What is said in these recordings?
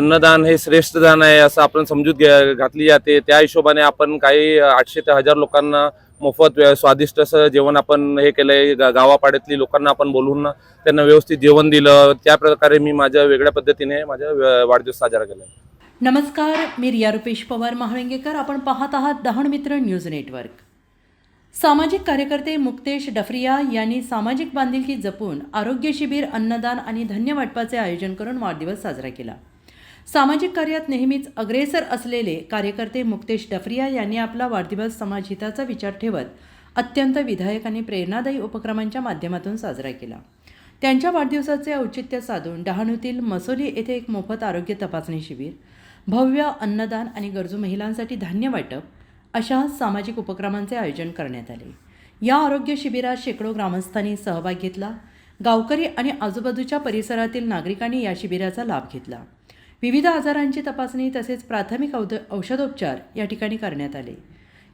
अन्नदान हे श्रेष्ठ दान आहे असं आपण समजूत घ्या- घातली जाते. त्या हिशोबाने आपण काही आठशे ते हजार लोकांना मोफत स्वादिष्ट असं जेवण आपण हे केलंय. गा- गावापाड्यातली लोकांना आपण बोलून त्यांना व्यवस्थित जेवण दिलं. त्या प्रकारे मी माझ्या वेगळ्या पद्धतीने माझा वाढदिवस साजरा केला नमस्कार मी रिया रुपेश पवार महाळंगेकर. आपण पाहत आहात दहाण मित्र न्यूज नेटवर्क. सामाजिक कार्यकर्ते मुक्तेश डफरिया यांनी सामाजिक बांधिलकी जपून आरोग्य शिबिर अन्नदान आणि धन्य वाटपाचे आयोजन करून वाढदिवस साजरा केला. सामाजिक कार्यात नेहमीच अग्रेसर असलेले कार्यकर्ते मुक्तेश डफरिया यांनी आपला वाढदिवस समाजहिताचा विचार ठेवत अत्यंत विधायक आणि प्रेरणादायी उपक्रमांच्या माध्यमातून साजरा केला. त्यांच्या वाढदिवसाचे औचित्य साधून डहाणूतील मसोली येथे एक मोफत आरोग्य तपासणी शिबिर भव्य अन्नदान आणि गरजू महिलांसाठी धान्य वाटप अशा सामाजिक उपक्रमांचे आयोजन करण्यात आले. या आरोग्य शिबिरात शेकडो ग्रामस्थांनी सहभाग घेतला. गावकरी आणि आजूबाजूच्या परिसरातील नागरिकांनी या शिबिराचा लाभ घेतला. विविध आजारांची तपासणी तसेच प्राथमिक औद औषधोपचार या ठिकाणी करण्यात आले.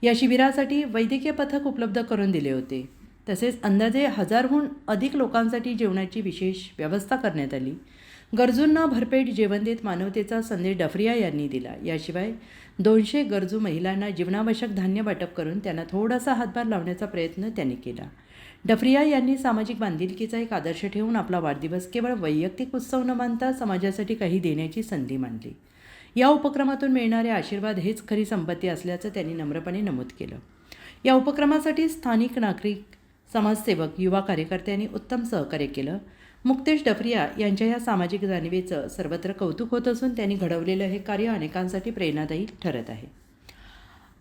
या शिबिरासाठी वैद्यकीय पथक उपलब्ध करून दिले होते. तसेच अंदाजे हजारहून अधिक लोकांसाठी जेवणाची विशेष व्यवस्था करण्यात आली. गरजूंना भरपेट जेवण देत मानवतेचा संदेश डफरिया यांनी दिला. याशिवाय दोनशे गरजू महिलांना जीवनावश्यक धान्य वाटप करून त्यांना थोडासा हातभार लावण्याचा प्रयत्न त्यांनी केला. डफरिया यांनी सामाजिक बांधिलकीचा एक आदर्श ठेवून आपला वाढदिवस केवळ वैयक्तिक उत्सव न मानता समाजासाठी काही देण्याची संधी मानली. या उपक्रमातून मिळणारे आशीर्वाद हेच खरी संपत्ती असल्याचं त्यांनी नम्रपणे नमूद केलं. या उपक्रमासाठी स्थानिक नागरिक समाजसेवक युवा कार्यकर्त्यांनी उत्तम सहकार्य केलं. मुक्तेश डफरिया यांच्या या सामाजिक जाणीवेचं सर्वत्र कौतुक होत असून त्यांनी घडवलेलं हे कार्य अनेकांसाठी प्रेरणादायी ठरत आहे.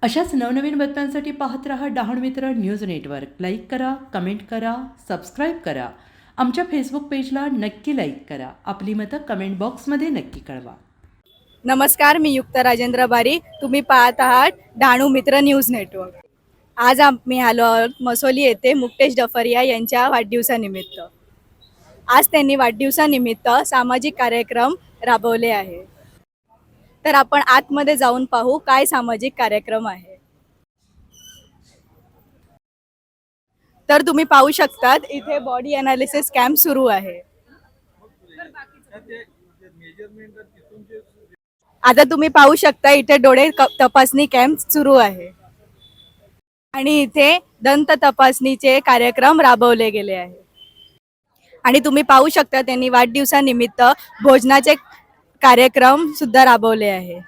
अशाच नवनवीन बातम्यांसाठी पाहत रहा डहाण मित्र न्यूज नेटवर्क. लाईक करा कमेंट करा सबस्क्राईब करा. आमच्या फेसबुक पेजला नक्की लाईक करा. आपली मतं कमेंट बॉक्समध्ये नक्की कळवा. नमस्कार मी युक्त राजेंद्र बारी. तुम्ही पाहत आहात डहाणू मित्र न्यूज नेटवर्क. आज आम्ही आलो आहोत मसोली येथे मुक्तेश डफरिया यांच्या वाढदिवसानिमित्त. आज त्यांनी वाढदिवसानिमित्त सामाजिक कार्यक्रम राबवले आहे तर आपण आतमध्ये जाऊन पाहू काय सामाजिक कार्यक्रम आहे. तर तुम्ही पाहू शकतात इथे बॉडी अनालिसिस कॅम्प सुरू आहे. आता तुम्ही पाहू शकता इथे डोळे तपासणी कॅम्प सुरू आहे. आणि इथे दंत तपासणीचे कार्यक्रम राबवले गेले आहे. आणि तुम्ही पाहू शकता त्यांनी वाढदिवसानिमित्त भोजनाचे कार्यक्रम सुद्धा राबवले आहे.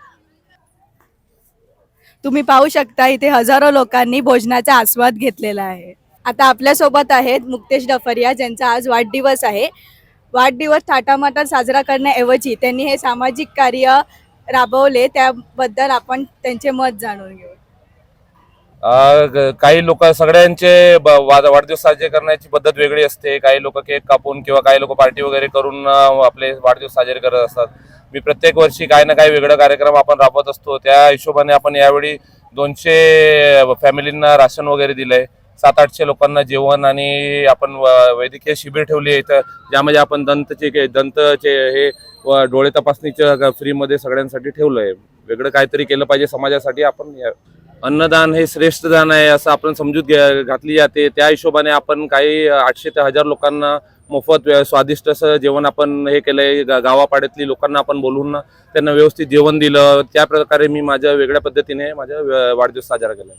तुम्ही पाहू शकता इथे हजारो लोकांनी भोजनाचा आस्वाद घेतलेला आहे. आता आपल्यासोबत आहेत मुक्तेश डफरिया ज्यांचा आज वाढदिवस आहे. वाढदिवस थाटामाटात साजरा करण्याऐवजी त्यांनी हे सामाजिक कार्य राबवले त्याबद्दल आपण त्यांचे मत जाणून घेऊ. काही लोक सगळ्यांचे ब- वाढदिवस साजरे करण्याची पद्धत वेगळी असते. काही लोक केक कापून किंवा काही लोक पार्टी वगैरे करून आपले वाढदिवस साजरे करत असतात. मी प्रत्येक वर्षी काही ना काही वेगळा कार्यक्रम आपण राबवत असतो. त्या हिशोबाने आपण यावेळी दोनशे फॅमिलींना राशन वगैरे दिलंय. सात आठशे लोकांना जेवण आणि आपण व- वैद्यकीय शिबिर ठेवली आहे. इथं ज्यामध्ये आपण दंतचे के- दंतचे हे डोळे तपासणीच्या फ्रीमध्ये सगळ्यांसाठी ठेवलं आहे वेगळं काहीतरी केलं पाहिजे समाजासाठी आपण या- अन्नदान हे श्रेष्ठ दान आहे असं आपण समजूत घ्या- घातली जाते. त्या हिशोबाने आपण काही आठशे ते हजार लोकांना मोफत स्वादिष्ट असं जेवण आपण हे केलंय. गा- गावापाड्यातली लोकांना आपण बोलवून त्यांना व्यवस्थित जेवण दिलं. त्या प्रकारे मी माझ्या वेगळ्या पद्धतीने माझा वाढदिवस साजरा केला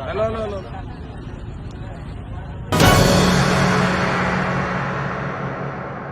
हॅलो हॅलो